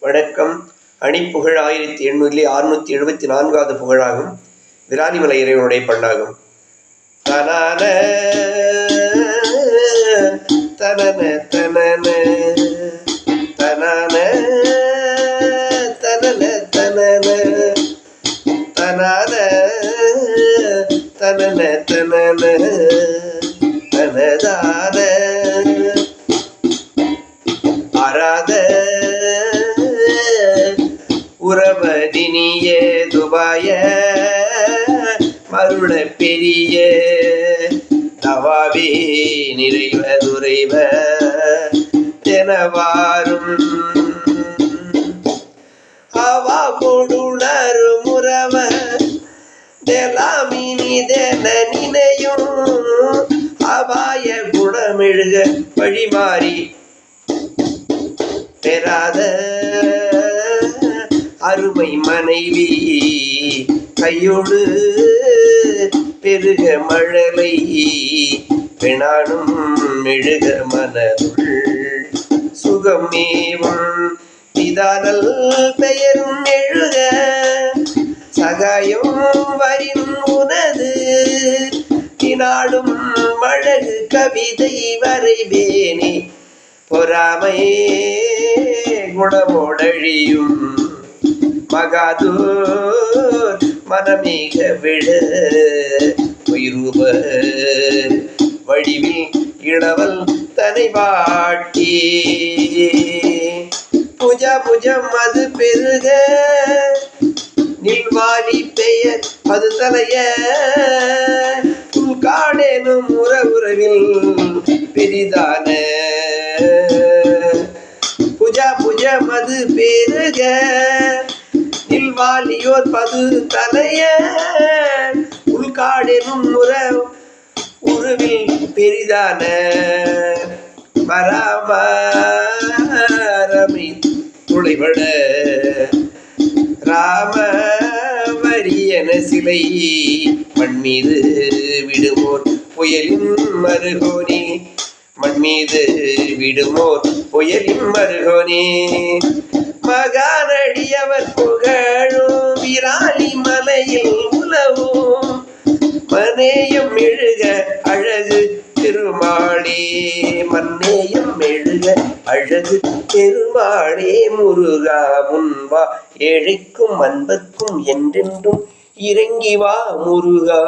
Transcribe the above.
வணக்கம். அணிப்புகழ் ஆயிரத்தி எண்ணூறிலே அறுநூத்தி எழுபத்தி நான்காவது புகழாகும். விராலிமலை இறைவனுடைய பண்ணாகும் தனான தனன தனன தனான தனன தனன தனான தனன தனன தனதான. அராத உறவதினிய துபாய மருள பெரிய. நவாவே நிறைவ துறைவ தெனவாரும். அவா கொடுணரும் உறவ தெலாமினிதென நினையும். அபாய குணமெழுக வழிமாறி பெறாத அருமை மனைவி கையோடு பெருக மழலை பிணானும் மெழுக மனதுள் சுகமேவும் பிதானல் பெயரும் எழுக சகாயம் வரின் உனது. தினாடும் மழகு கவிதை வரைவேனே பொறாமையே குணமோடழியும். மகாதூர் மனமிக விட உயிரூப வடிவில் இடவல் தனை வாட்டி. புஜா புஜம் அது பெருக நில்வாலி பெயர் அது தலைய. காடேனும் உற உறவில் பெரிதான. புஜா புஜ மது பெருக நில்வாலியோர் பது தலைய. உள்காடெனும் உற உருவில் பெரிதான மராமி துளைபட ராம வரியன சிலை மண்மீது விடுமோர் புயலின் மருகோனி மண்மீது விடுமோர் புயலின் மருகோனே மகானடியவர் புகழும். விராலி மலையில் உலவும். மனேயம் எழுக அழகு திருமாளே மன்னேயம் எழுக அழகு பெருமாளே முருகா முன்வா ஏழைக்கும் அன்பர்க்கும் என்றென்றும் இறங்கி வா முருகா.